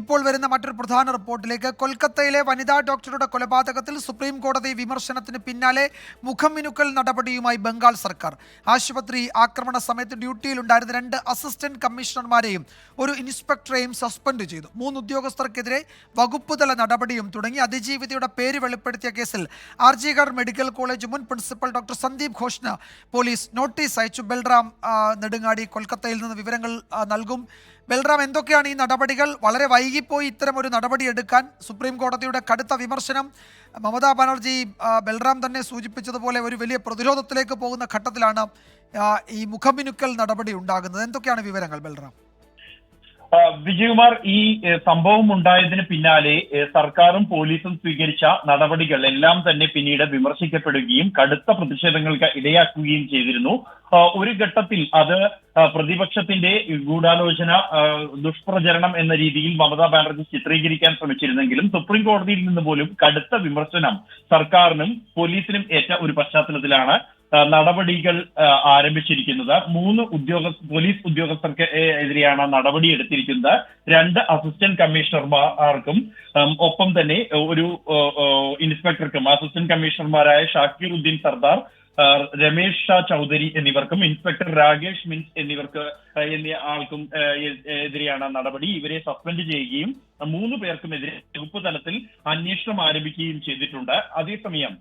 ഇപ്പോൾ വരുന്ന മറ്റൊരു പ്രധാന റിപ്പോർട്ടിലേക്ക്. കൊൽക്കത്തയിലെ വനിതാ ഡോക്ടറുടെ കൊലപാതകത്തിൽ സുപ്രീം കോടതി വിമർശനത്തിന് പിന്നാലെ മുഖം മിനുക്കൽ നടപടിയുമായി ബംഗാൾ സർക്കാർ. ആശുപത്രി ആക്രമണ സമയത്ത് ഡ്യൂട്ടിയിലുണ്ടായിരുന്ന രണ്ട് അസിസ്റ്റന്റ് കമ്മീഷണർമാരെയും ഒരു ഇൻസ്പെക്ടറെയും സസ്പെൻഡ് ചെയ്തു. മൂന്ന് ഉദ്യോഗസ്ഥർക്കെതിരെ വകുപ്പുതല നടപടിയും തുടങ്ങി. അതിജീവിതയുടെ പേര് വെളിപ്പെടുത്തിയ കേസിൽ ആർ ജി മെഡിക്കൽ കോളേജ് മുൻ പ്രിൻസിപ്പൽ ഡോക്ടർ സന്ദീപ് ഘോഷിന് പോലീസ് നോട്ടീസ് അയച്ചു. ബൽറാം നെടുങ്ങാടി കൊൽക്കത്തയിൽ നിന്ന് വിവരങ്ങൾ നൽകും. ബൽറാം എന്തൊക്കെയാണ് ഈ നടപടികൾ? വളരെ വൈകിപ്പോയി ഇത്തരം ഒരു നടപടി എടുക്കാൻ സുപ്രീം കോടതിയുടെ കടുത്ത വിമർശനം. മമതാ ബാനർജി ബൽറാം തന്നെ സൂചിപ്പിച്ചതുപോലെ ഒരു വലിയ പ്രതിരോധത്തിലേക്ക് പോകുന്ന ഘട്ടത്തിലാണ് ഈ മുഖമിനുക്കൽ നടപടി ഉണ്ടാകുന്നത്. എന്തൊക്കെയാണ് വിവരങ്ങൾ ബൽറാം? വിജയകുമാർ ഈ സംഭവം ഉണ്ടായതിന് പിന്നാലെ സർക്കാരും പോലീസും സ്വീകരിച്ച നടപടികൾ എല്ലാം തന്നെ പിന്നീട് വിമർശിക്കപ്പെടുകയും കടുത്ത പ്രതിഷേധങ്ങൾക്ക് ഇടയാക്കുകയും ചെയ്തിരുന്നു. ഒരു ഘട്ടത്തിൽ അത് പ്രതിപക്ഷത്തിന്റെ ഗൂഢാലോചന ദുഷ്പ്രചരണം എന്ന രീതിയിൽ മമതാ ബാനർജി ചിത്രീകരിക്കാൻ ശ്രമിച്ചിരുന്നെങ്കിലും സുപ്രീം കോടതിയിൽ നിന്ന് പോലും കടുത്ത വിമർശനം സർക്കാരിനും പോലീസിനും ഏറ്റ ഒരു പശ്ചാത്തലത്തിലാണ്. നടപടികൾ ആരംഭിച്ചിരിക്കുന്നത്. മൂന്ന് ഉദ്യോഗസ്ഥ പോലീസ് ഉദ്യോഗസ്ഥർക്ക് എതിരെയാണ് നടപടി എടുത്തിരിക്കുന്നത്. രണ്ട് അസിസ്റ്റന്റ് കമ്മീഷണർമാർക്കും ഒപ്പം തന്നെ ഒരു ഇൻസ്പെക്ടർക്കും അസിസ്റ്റന്റ് കമ്മീഷണർമാരായ ഷാക്കിർ ഉദ്ദീൻ സർദാർ രമേഷ് ഷാ ചൗധരി എന്നിവർക്കും ഇൻസ്പെക്ടർ രാകേഷ് മിൻസ് എന്നിവർക്ക് എന്നീ ആൾക്കും എതിരെയാണ് നടപടി. ഇവരെ സസ്പെൻഡ് ചെയ്യുകയും മൂന്ന് പേർക്കുമെതിരെ വകുപ്പ് തലത്തിൽ അന്വേഷണം ആരംഭിക്കുകയും ചെയ്തിട്ടുണ്ട്. അതേസമയം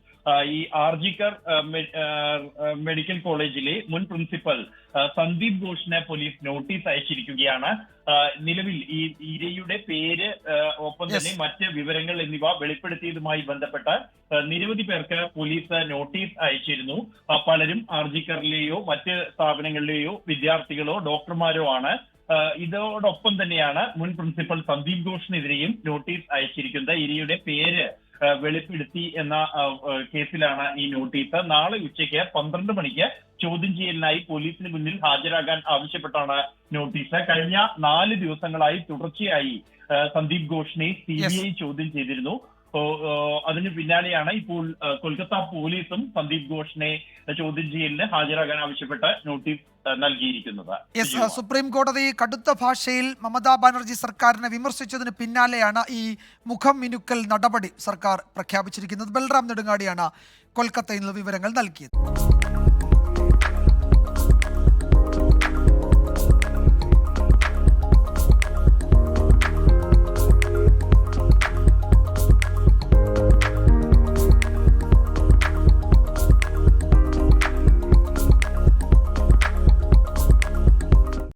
ഈ ആർജിക്കർ മെഡിക്കൽ കോളേജിലെ മുൻ പ്രിൻസിപ്പൽ സന്ദീപ് ഘോഷിന് പോലീസ് നോട്ടീസ് അയച്ചിരിക്കുകയാണ്. നിലവിൽ ഈ ഇരയുടെ പേര് ഒപ്പം തന്നെ മറ്റ് വിവരങ്ങൾ എന്നിവ വെളിപ്പെടുത്തിയതുമായി ബന്ധപ്പെട്ട് നിരവധി പേർക്ക് പോലീസ് നോട്ടീസ് അയച്ചിരുന്നു. പലരും കറിലെയോ മറ്റ് സ്ഥാപനങ്ങളിലെയോ വിദ്യാർത്ഥികളോ ഡോക്ടർമാരോ ആണ്. ഇതോടൊപ്പം തന്നെയാണ് മുൻ പ്രിൻസിപ്പൽ സന്ദീപ് ഘോഷിനെതിരെയും നോട്ടീസ് അയച്ചിരിക്കുന്നത്. ഇരിയുടെ പേര് വെളിപ്പെടുത്തി എന്ന കേസിലാണ് ഈ നോട്ടീസ്. നാളെ ഉച്ചയ്ക്ക് പന്ത്രണ്ട് മണിക്ക് ചോദ്യം ചെയ്യലിനായി പോലീസിന് മുന്നിൽ ഹാജരാകാൻ ആവശ്യപ്പെട്ടാണ് നോട്ടീസ്. കഴിഞ്ഞ നാല് ദിവസങ്ങളായി തുടർച്ചയായി സന്ദീപ് ഘോഷിനെ സി ബി ഐ ചോദ്യം ചെയ്തിരുന്നു. ഓ, അതിന് പിന്നാലെയാണ് ഇപ്പോൾ കൊൽക്കത്ത പോലീസും സന്ദീപ് ഘോഷിനെ ചോദ്യം ചെയ്യലിന് ഹാജരാകാൻ ആവശ്യപ്പെട്ട നോട്ടീസ് നൽകിയിരിക്കുന്നത്. യെസ് സുപ്രീം കോടതി കടുത്ത ഭാഷയിൽ മമതാ ബാനർജി സർക്കാരിനെ വിമർശിച്ചതിന് പിന്നാലെയാണ് ഈ മുഖം മിനുക്കൽ നടപടി സർക്കാർ പ്രഖ്യാപിച്ചിരിക്കുന്നത്. ബൽറാം നെടുങ്ങാടിയാണ് കൊൽക്കത്തയിൽ നിന്ന് വിവരങ്ങൾ നൽകിയത്.